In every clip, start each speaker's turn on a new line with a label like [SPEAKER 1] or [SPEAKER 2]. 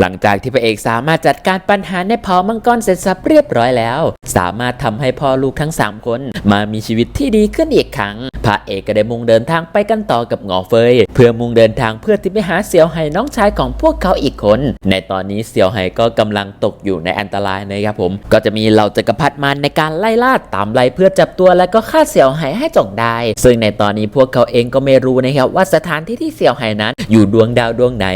[SPEAKER 1] หลังจากที่พระเอกสามารถจัดการปัญหาในเผ่ามังกรเสร็จสับเรียบร้อยแล้ว สามารถทำให้พ่อลูกทั้ง 3 คน มามีชีวิตที่ดีขึ้นอีกครั้ง พระเอกก็ได้มุ่งเดินทางไปกันต่อกับหงอเฟย เพื่อมุ่งเดินทางเพื่อที่ไปหาเสี่ยวไห่น้องชายของพวกเขาอีกคน ในตอนนี้เสี่ยวไห่ก็กำลังตกอยู่ในอันตรายนะครับผม ก็จะมีเหล่าจักรพรรดิมารในการไล่ล่าตามไล่เพื่อจับตัวและก็ฆ่าเสี่ยวไห่ให้จงได้ ซึ่งในตอนนี้พวกเขาเองก็ไม่รู้นะครับว่าสถานที่ที่เสี่ยวไห่นั้น อยู่ดวงดาวดวงไหน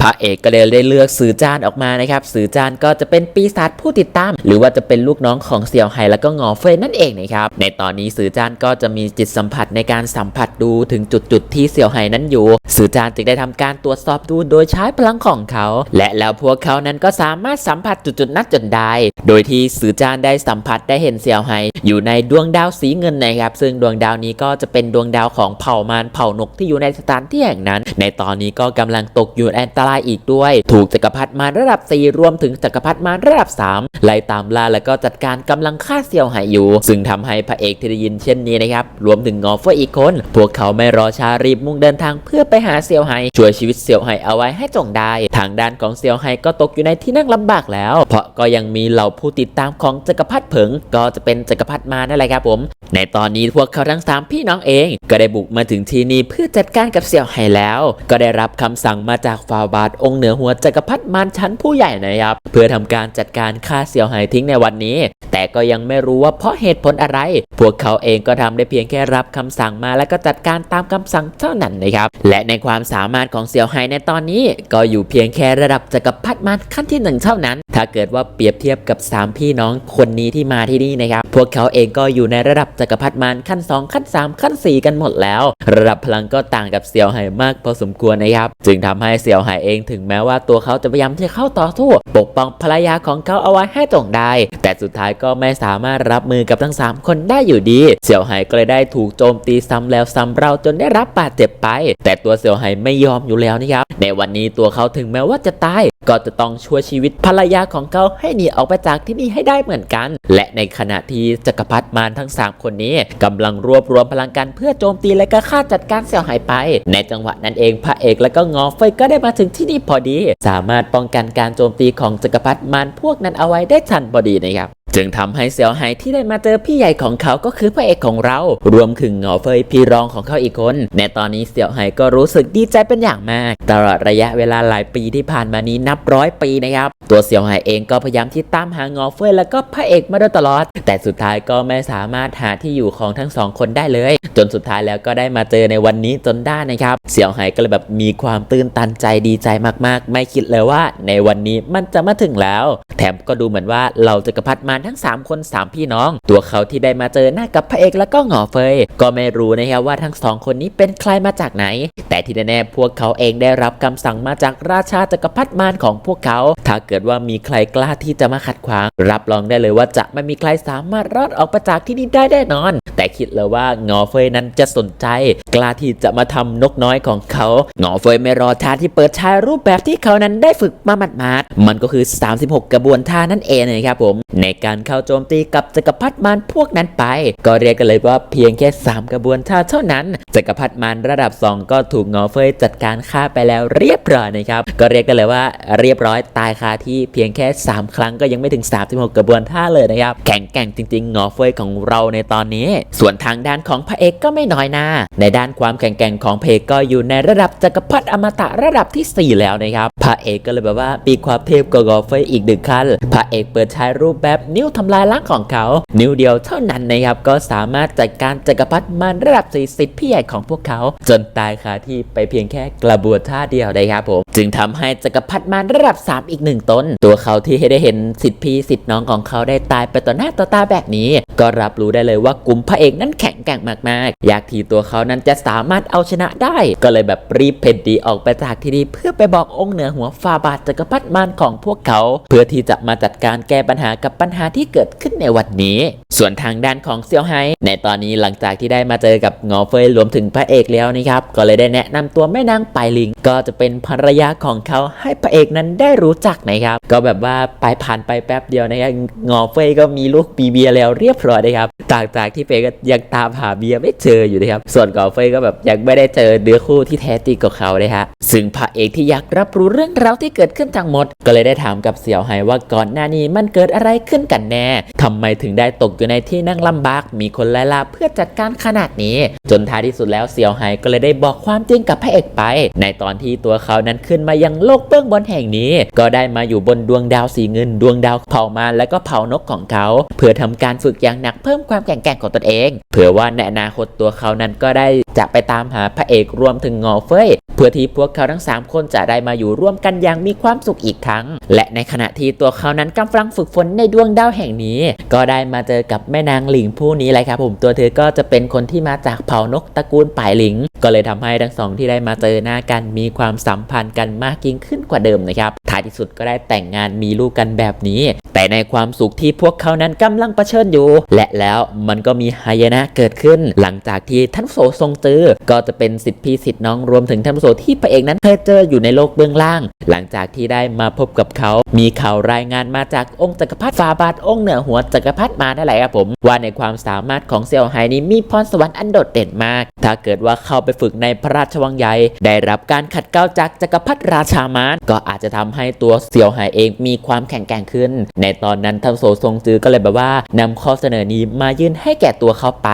[SPEAKER 1] พระเอกก็เลยได้เลือกสื่อจานออกมานะครับสื่อจานก็จะเป็นปีศาจผู้ติดตาม หรือว่าจะเป็นลูกน้องของเสี่ยวไห่แล้วก็งอเฟยนั่นเองนะครับในตอนนี้สื่อจานก็จะมีจิตสัมผัสในการสัมผัสดูถึงจุดจุดที่เสี่ยวไห่นั้นอยู่ สื่อจานจึงได้ทำการตรวจสอบดูโดยใช้พลังของเขา และแล้วพวกเขานั้นก็สามารถสัมผัสจุดจุดนั้นจนได้ โดยที่สื่อจานได้สัมผัสได้เห็นเสี่ยวไห่อยู่ในดวงดาวสีเงินนะครับซึ่งดวงดาวนี้ก็จะเป็นดวงดาวของเผ่ามารเผ่านกที่อยู่ในสถานที่แห่งนั้น ในตอนนี้ก็กำลังตกอยู่ในอันตรายอีกด้วย ถูกจักรพรรดิมารระดับ 4 รวมถึงจักรพรรดิมารระดับ 3 ไล่ตามล่าแล้วก็จัดการกำลังฆ่าเสี่ยวไหอยู่ ซึ่งทำให้พระเอกที่ได้ยินเช่นนี้นะครับรวมถึงงอเฟอร์อีกคน พวกเขาไม่รอช้ารีบมุ่งเดินทางเพื่อไปหาเสี่ยวไห่ช่วยชีวิตเสี่ยวไห่เอาไว้ให้จงได้ ทางด้านของเสี่ยวไห่ก็ตกอยู่ในที่นั่งลำบากแล้ว เพราะก็ยังมีเหล่าผู้ติดตามของจักรพรรดิเผิง ก็จะเป็นจักรพรรดิมานั่นแหละครับผม ในตอนนี้พวกเขาทั้ง 3 พี่น้องเอง ก็ได้บุกมาถึงที่นี่เพื่อจัดการกับเสี่ยวไห่แล้ว ก็ได้รับคำสั่งมาจากฟาบาทองค์เหนือหัวจักรพรรดิมานชั้นผู้ใหญ่นะครับ เพื่อทำการจัดการฆ่าเสียวไห่ทิ้งในวันนี้ แต่ก็ยังไม่รู้ว่าเพราะเหตุผลอะไร พวกเขาเองก็ทำได้เพียงแค่รับคำสั่งมาแล้วก็จัดการตามคำสั่งเท่านั้นนะครับ และในความสามารถของเสี่ยวไฮในตอนนี้ ก็อยู่เพียงแค่ระดับจักรพรรดิมารขั้นที่หนึ่งเท่านั้น ถ้าเกิดว่าเปรียบเทียบกับสามพี่น้องคนนี้ที่มาที่นี่นะครับ พวกเขาเองก็อยู่ในระดับจักรพรรดิมารขั้น 2 ขั้น 3 ขั้น 4 กันหมดแล้ว ระดับพลังก็ต่างกับเสี่ยวไห่มากพอสมควรนะครับ จึงทำให้เสี่ยวไห่เองถึงแม้ว่าตัวเขาจะพยายามที่จะเข้าต่อสู้ปกป้องภรรยาของเขาเอาไว้ให้จงได้ แต่สุดท้ายก็ไม่สามารถรับมือกับทั้ง 3 คนได้อยู่ดี เสี่ยวไห่ก็เลยได้ถูกโจมตีซ้ำแล้วซ้ำเล่าจนได้รับบาดเจ็บไป แต่ตัวเสี่ยวไห่ไม่ยอมอยู่แล้วนะครับ ในวันนี้ตัวเขาถึงแม้ว่าจะตายก็จะต้องช่วยชีวิตภรรยาของเขาให้หนีออกไปจากที่นี่ให้ได้เหมือนกัน และในขณะที่จักรพรรดิมารทั้ง 3 คนนี้กำลังรวบรวมพลังกันเพื่อโจมตีและก็ฆ่าจัดการเสี่ยวหายไป ในจังหวะนั้นเองพระเอกและก็งอเฟยก็ได้มาถึงที่นี่พอดี สามารถป้องกันการโจมตีของจักรพรรดิมารพวกนั้นเอาไว้ได้ทันพอดีนะครับ จึงทำให้เสี่ยวไฮที่ได้มาเจอพี่ใหญ่ของเขาก็คือพระเอกของเรา รวมถึงเหงาเฟยพี่รองของเขาอีกคน ในตอนนี้เสี่ยวไฮก็รู้สึกดีใจเป็นอย่างมาก ตลอดระยะเวลาหลายปีที่ผ่านมานี้นับร้อยปีนะครับ ตัวเสี่ยวไฮเองก็พยายามที่ตามหาเหงาเฟยแล้วก็พระเอกมาโดยตลอด แต่สุดท้ายก็ไม่สามารถหาที่อยู่ของทั้งสองคนได้เลย จนสุดท้ายแล้วก็ได้มาเจอในวันนี้จนได้นะครับเสี่ยวไฮก็เลยแบบมีความตื้นตันใจดีใจมากๆ ไม่คิดเลยว่า ในวันนี้มันจะมาถึงแล้ว แถมก็ดูเหมือนว่าเราจะกระพัดมารทั้ง 3 คน 3 พี่น้อง ตัวเขาที่ได้มาเจอหน้ากับพระเอกแล้วก็หงอเฟย ก็ไม่รู้นะครับว่าทั้งสองคนนี้เป็นใครมาจากไหน แต่ที่แน่ๆพวกเขาเองได้รับคำสั่งมาจากราชาจักรพรรดิมารของพวกเขา ถ้าเกิดว่ามีใครกล้าที่จะมาขัดขวาง รับรองได้เลยว่าจะไม่มีใครสามารถรอดออกไปจากที่นี่ได้แน่นอน แต่คิดเลยว่าหงอเฟยนั้นจะสนใจ กล้าที่จะมาทำนกน้อยของเขาหงอเฟยไม่รอท่าที่เปิดชายรูปแบบที่เขานั้นได้ฝึกมาหมาดๆมันก็คือ 36 กระบวนท่านั่นเองนะครับผม ในการเข้าโจมตีกับจักรพรรดิมารพวกนั้นไป ก็เรียกกันเลยว่าเพียงแค่ 3 กระบวนท่าเท่านั้นจักรพรรดิมารระดับ 2 ก็ถูกหงอเฟยจัดการฆ่าไปแล้วเรียบร้อยนะครับก็เรียกกันเลยว่าเรียบร้อยตายคาที่เพียงแค่ 3 ครั้งก็ยังไม่ถึง 36 กระบวนท่าเลยนะครับแข็งแกร่งจริงๆหงอเฟยของเราในตอนนี้ส่วนทางด้านของพระเอกก็ไม่น้อยหน้า ในด้านความแข็งแกร่งของพระเอกก็อยู่ในระดับจักรพรรดิอมตะระดับทีสี่4 แล้วนะครับพระเอกก็เลยแบบว่ามีความเทพกว่ากอเฟยอีกหนึ่งขั้นพระเอกเปิดใช้รูปแบบนิ้วทำลายล้างของเขา นิ้วเดียวเท่านั้นนะครับก็สามารถจัดการจักรพรรดิมารระดับ40พี่ใหญ่ของพวกเขา จนตายคาที่ไปเพียงแค่กระบวนท่าเดียวนะครับผมจึงทำให้จักรพรรดิมารระดับ 3 อีกหนึ่งตนตัวเขาที่ให้ได้เห็นสิทธิพี่สิทธิน้องของเขาได้ตายไปต่อหน้าต่อตาแบบนี้ ก็รับรู้ได้เลยว่ากลุ่มพระเอกนั้นแข็งแกร่งมากๆ อยากทีตัวเขานั้นจะสามารถเอาชนะได้ ก็เลยแบบรีบเพ่นดีออกไปจากที่นี่เพื่อไปบอกองค์เหนือหัวฟาบาทจักรพรรดิมารของพวกเขา เพื่อที่จะมาจัดการแก้ปัญหากับปัญหาที่เกิดขึ้นในวันนี้ ส่วนทางด้านของเซียวไฮในตอนนี้หลังจากที่ได้มาเจอกับงอเฟยรวมถึงพระเอกแล้วนะครับก็เลยได้แนะนำตัวแม่นางปายลิง ก็จะเป็นภรรยาของเขาให้พระเอกนั้นได้รู้จักนะครับ ก็แบบว่าไปผ่านไปแป๊บเดียวนะครับงอเฟยก็มีลูกปีเบียแล้วเรียบร้อยนะครับจากจากที่เฟยก็ก็ยังตามหาเบียไม่เจออยู่นะครับ ส่วนกอเฟยก็แบบยังไม่ได้เจอเนื้อคู่ที่แท้จริงกับเขาเลยฮะ ซึ่งพระเอกที่อยากรับรู้เรื่องราวที่เกิดขึ้นทั้งหมด ก็เลยได้ถามกับเสี่ยวไฮว่าก่อนหน้านี้มันเกิดอะไรขึ้นกันแน่ทำไมถึงได้ตกอยู่ในที่นั่งลำบาก มีคนไล่ล่าเพื่อจัดการขนาดนี้ จนท้ายที่สุดแล้วเสี่ยวไฮก็เลยได้บอกความจริงกับพระเอกไป ในตอนที่ตัวเขานั้นขึ้นมายังโลกเบื้องบนแห่งนี้ ก็ได้มาอยู่บนดวงดาวสีเงินดวงดาวเผามาและก็เผานกของเขา เพื่อทำการฝึกอย่างหนักเพิ่มความแข็งแกร่งของตนเองเผื่อว่าในอนาคตตัวเขานั้นก็ได้จะไปตามหาพระเอกรวมถึงงอเฟยเพื่อที่พวกเขาทั้ง 3 คนจะได้มาอยู่ร่วมกันอย่างมีความสุขอีกครั้ง และในขณะที่ตัวเขานั้นกำลังฝึกฝนในดวงดาวแห่งนี้ ก็ได้มาเจอกับแม่นางหลิงผู้นี้เลยครับผมตัวเธอก็จะเป็นคนที่มาจากเผ่านกตระกูลป่ายหลิง ก็เลยทำให้ทั้งสองที่ได้มาเจอหน้ากันมีความสัมพันธ์กันมากยิ่งขึ้นกว่าเดิมนะครับท้ายที่สุดก็ได้แต่งงานมีลูกกันแบบนี้ แต่ในความสุขที่พวกเขานั้นกำลังเผชิญอยู่ และแล้วมันก็มีหายนะเกิดขึ้น หลังจากที่ท่านโสทรงจือก็จะเป็นสิทธิพี่สิทธิน้องรวมถึงท่านโสที่พระเอกนั้นเคยเจออยู่ในโลกเบื้องล่าง หลังจากที่ได้มาพบกับเขา มีข่าวรายงานมาจากองค์จักรพรรดิฟาบาทองค์เหนือหัวจักรพรรดิมาได้แหละครับผม ว่าในความสามารถของเซียวไฮนี้มีพรสวรรค์อันโดดเด่นมาก ถ้าเกิดว่าเข้าไปฝึกในพระราชวังใหญ่ได้รับการขัดเกลาจากจักรพรรดิราชามารก็อาจจะทำให้ตัวเซียวไฮเองมีความแข็งแกร่งขึ้น ในตอนนั้นท่านโสทรงจือก็เลยแบบว่านำข้อเสนอนี้มายื่นให้แก่ตัวเขาไป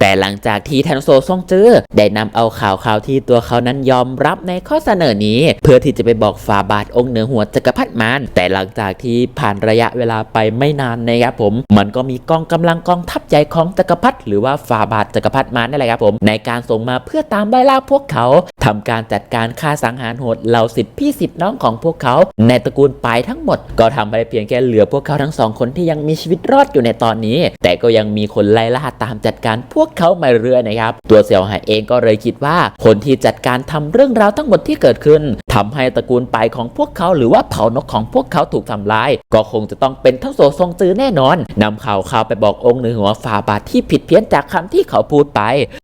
[SPEAKER 1] แต่หลังจากที่ท่านโสทรงจือได้นำเอาข่าวข่าวที่ตัวเขานั้นยอมรับในข้อเสนอนี้ เพื่อที่จะไปบอกฟาบาทองค์เหนือหัวจักรพรรดิมารแต่หลังจากที่ผ่านระยะเวลาไปไม่นานนะครับผม มันก็มีกองกำลังกองทัพใหญ่ของจักรพรรดิหรือว่าฟาบาทจักรพรรดิมารนั่นแหละครับผมในการส่งมาเพื่อตามไล่ล่าพวกเขาทำการจัดการฆ่าสังหารโหดเหล่าสิทธิพี่สิทธิน้องของพวกเขา ในตระกูลปายทั้งหมด ก็ทำไปเพียงแค่เหลือพวกวกเขาทั้งสองคนที่ยังมีชีวิตรอดอยู่ในตอนนี้ แต่ก็ยังมีคนไล่ล่าตามจัดการพวกเขามาเรื่อยนะครับ ตัวเสี่ยวหายเองก็เลยคิดว่า คนที่จัดการทำเรื่องราวทั้งหมดที่เกิดขึ้นทำให้ตระกูลไปของพวกเขาหรือว่าเผ่านกของพวกเขาถูกทำลาย ก็คงจะต้องเป็นทั้งโสทรงจือแน่นอนนำข่าวข่าวไปบอกองค์เหนือหัวฝ่าบาทที่ผิดเพี้ยนจากคำที่เขาพูดไป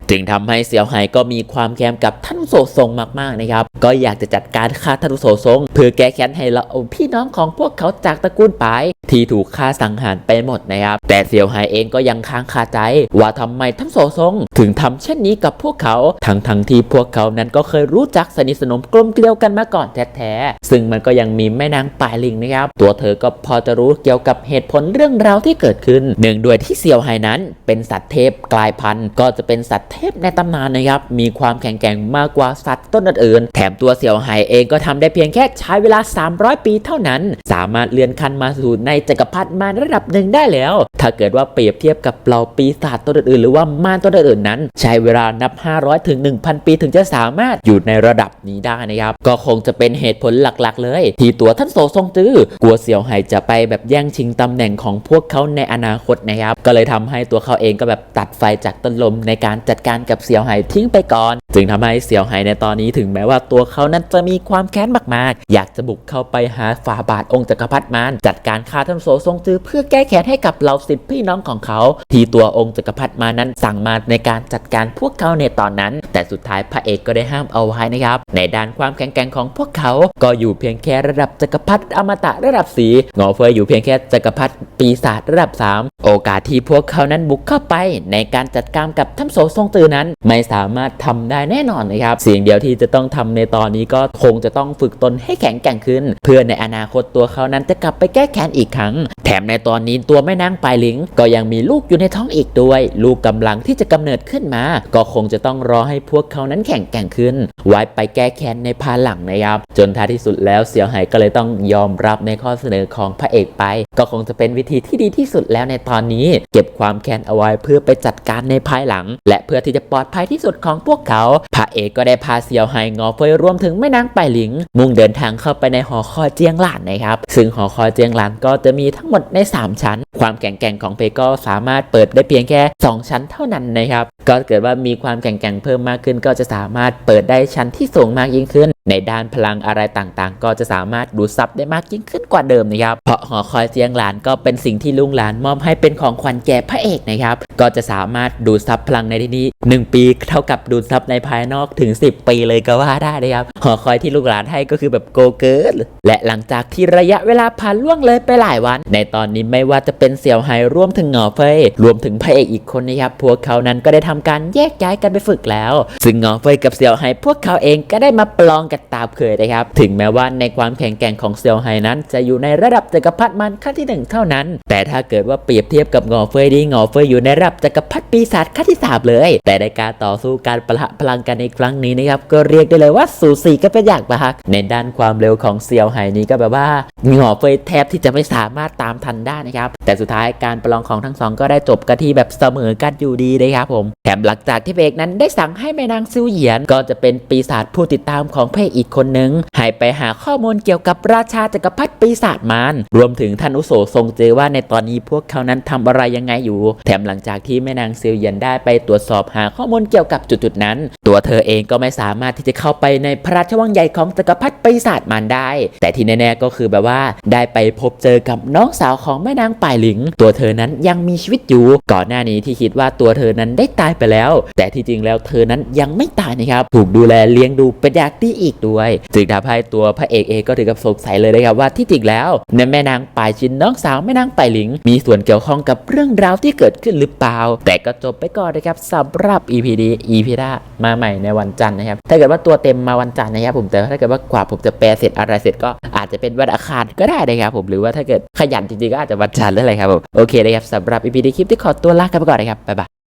[SPEAKER 1] จึงทำให้เสี่ยวไฮก็มีความแค้นกับท่านโสทรงมากๆนะครับก็อยากจะจัดการฆ่าท่านโสทรงเพื่อแก้แค้นให้เราพี่น้องของพวกเขาจากตระกูลไปที่ถูกฆ่าสังหารไปหมดนะครับ แต่เสี่ยวไฮเองก็ยังค้างคาใจ ว่าทำไมท่านโสทรงถึงทำเช่นนี้กับพวกเขา ทั้งทั้งๆที่พวกเขานั้นก็เคยรู้จักสนิทสนมกลมเกลียวกันมาก่อนแท้ๆ ซึ่งมันก็ยังมีแม่นางปายลิงนะครับ ตัวเธอก็พอจะรู้เกี่ยวกับเหตุผลเรื่องราวที่เกิดขึ้นเนื่องด้วยที่เสี่ยวไฮนั้น เป็นสัตว์เทพกลายพันธุ์ ก็จะเป็นสัตว์เทพในตำนานนะครับ มีความแข็งแกร่งมากกว่าสัตว์ต้นอื่นๆ แถมตัวเสี่ยวไฮเองก็ทำได้เพียงแค่ใช้เวลา 300 ปีเท่านั้น สามารถเลื่อนขั้นมาสู่ในจักรพรรดิมารระดับหนึ่งได้แล้ว ถ้าเกิดว่าเปรียบเทียบกับเหล่าปีศาจตัวอื่นๆหรือว่ามารตัวอื่นๆนั้น ใช้เวลานับ 500ถึง1,000 ปีถึงจะสามารถอยู่ในระดับนี้ได้นะครับ ก็คงจะเป็นเหตุผลหลักๆ เลย ที่ตัวท่านโสทรงจื้อกลัวเสี่ยวไห่จะไปแบบแย่งชิงตำแหน่งของพวกเขาในอนาคตนะครับ ก็เลยทำให้ตัวเขาเองก็แบบตัดไฟจากต้นลมในการจัดการกับเสี่ยวไห่ทิ้งไปก่อน จึงทำให้เสี่ยวไห่ในตอนนี้ถึงแม้ว่าตัวเขานั้นจะมีความแค้นมากๆ อยากจะบุกเข้าไปหาฝ่าบาทองค์จักรพรรดิมารจัดการฆ่าท่านโสทรงจือเพื่อแก้แค้นให้กับเหล่าสิทธิพี่น้องของเขา ที่ตัวองค์จักรพรรดิมานั้นสั่งมาในการจัดการพวกเขาในตอนนั้น แต่สุดท้ายพระเอกก็ได้ห้ามเอาไว้นะครับ ในด้านความแข็งแกร่งของพวกเขา ก็อยู่เพียงแค่ระดับจักรพรรดิอมตะระดับสีงอเฟยอยู่เพียงแค่จักรพรรดิปีศาจระดับ 3 โอกาสที่พวกเขานั้นบุกเข้าไป ในการจัดการกับท่านโสทรงตือนั้น ไม่สามารถทำได้แน่นอนนะครับสิ่งเดียวที่จะต้องทำในตอนนี้ก็คงจะต้องฝึกตนให้แข็งแกร่งขึ้น เพื่อในอนาคตตัวเขานั้นจะกลับไปแก้แค้นอีกครั้ง แถมในตอนนี้ตัวแม่นางปลายลิงก็ยังมีลูกอยู่ในท้องอีกด้วย ลูกกำลังที่จะกำเนิดขึ้นมา ก็คงจะต้องรอให้พวกเขานั้นแข็งแกร่งขึ้น ไว้ไปแก้แค้นในภายหลังนะครับ จนท้ายที่สุดแล้วเสี่ยวไห่ก็เลยต้องยอมรับในข้อเสนอของพระเอกไปก็คงจะเป็นวิธีที่ดีที่สุดแล้วในตอนนี้ เก็บความแค้นเอาไว้เพื่อไปจัดการในภายหลัง และเพื่อที่จะปลอดภัยที่สุดของพวกเขาพระเอกก็ได้พาเสี่ยวไห่งอเฟยรวมถึงแม่นางไปายหลิง มุ่งเดินทางเข้าไปในหอคอยเจียงหลานนะครับ ซึ่งหอคอยเจียงหลานก็จะมีทั้งหมดใน 3 ชั้น ความแข็งแกร่งของเพก็สามารถเปิดได้เพียงแค่ 2 ชั้นเท่านั้นนะครับก็เกิดว่ามีความแข็งแกร่งเพิ่มมากขึ้น ก็จะสามารถเปิดได้ชั้นที่สูงมากยิ่งขึ้น ในด้านพลังอะไรต่างๆ ก็จะสามารถดูดซับได้มากยิ่งขึ้นกว่าเดิมนะครับ เพราะหอคอยเจียงหลานก็เป็นสิ่งที่ลุงหลานมอบให้เป็นของขวัญแก่พระเอกนะครับก็จะสามารถดูดซับพลังในที่นี้ 1 ปีเท่ากับดูดซับในภายนอกถึง 10 ปีเลยก็ว่าได้นะครับหอคอยที่ลูกหลานให้ก็คือแบบโกเกิร์และหลังจากที่ระยะเวลาผ่านล่วงเลยไปหลายวัน ในตอนนี้ไม่ว่าจะเป็นเสี่ยวไฮร่วมถึงเหงอเฟยรวมถึงพระเอกอีกคนนะครับพวกเขานั้นก็ได้ทำการแยกย้ายกันไปฝึกแล้ว ซึ่งเหงอเฟยกับเสี่ยวไฮพวกเขาเองก็ได้มาปลองกันตามเคยนะครับถึงแม้ว่าในความแข็งแกร่งของเสี่ยวไฮนั้น จะอยู่ในระดับจักรพรรดิมันขั้นที่หนึ่งเท่านั้น แต่ถ้าเกิดว่าเปรียบเทียบกับเหงอเฟยดีเหงอเฟยอยู่ในระดับจักรพรรดิปีศาจขั้นที่สามเลย แต่ในการต่อสู้การประทะพลังกันในครั้งนี้นะครับก็เรียกได้เลยว่าสูสีกันเป็นอย่างมากในด้านความเร็วของเซียวไฮนี้ก็แบบว่าหงอเฟยแทบที่จะไม่สามารถตามทันได้นะครับแต่สุดท้ายการประลองของทั้งสองก็ได้จบกันที่แบบเสมอกันอยู่ดีนะครับผมแถมหลังจากที่เอกนั้นได้สั่งให้แม่นางซิวเหยียน ก็จะเป็นปีศาจผู้ติดตามของพระเอกอีกคนนึงให้ไปหาข้อมูลเกี่ยวกับราชาจักรพรรดิปีศาจมารรวมถึงท่านอุโสทรงเจอว่าในตอนนี้พวกเขานั้นทำอะไรยังไงอยู่ แถมหลังจากที่แม่นางซิวเยียนได้ไปตรวจสอบหาข้อมูลเกี่ยวกับจุดๆนั้น ตัวเธอเองก็ไม่สามารถที่จะเข้าไปในพระราชวังใหญ่ของจักรพรรดิปีศาจมารได้ แต่ที่แน่ๆก็คือแบบว่า ได้ไปพบเจอกับน้องสาวของแม่นางป่ายหลิง ตัวเธอนั้นยังมีชีวิตอยู่ก่อนหน้านี้ที่คิดว่าตัวเธอนั้นได้ตายไปแล้ว แต่ที่จริงแล้วเธอนั้นยังไม่ตายนะครับถูกดูแลเลี้ยงดูเป็นอย่างดีอีกด้วยจึงทำให้ตัวพระเอกเองก็ถึงกับสงสัยเลยนะครับว่าที่จริงแล้วในแม่นางป่ายชินน้องสาวแม่นางป่ายหลิง มีส่วนเกี่ยวข้องกับเรื่องราวที่เกิดขึ้นหรือเปล่าแต่ก็จบไปก่อนนะครับสำหรับ EP นี้ EP หน้ามาใหม่ในวันจันทร์นะครับ ถ้าเกิดว่าตัวเต็มมาวันจันทร์นะครับผมแต่ถ้าเกิดว่ากว่าผมจะแปลเสร็จอะไรเสร็จก็อาจจะเป็นวันอังคารก็ได้นะครับผมหรือว่าถ้าเกิดขยันจริงๆก็อาจจะวันจันทร์แล้วอะไรครับผมโอเคนะครับสำหรับ EP นี้คลิปที่ขอตัวลากันไปก่อนนะครับบ๊ายบาย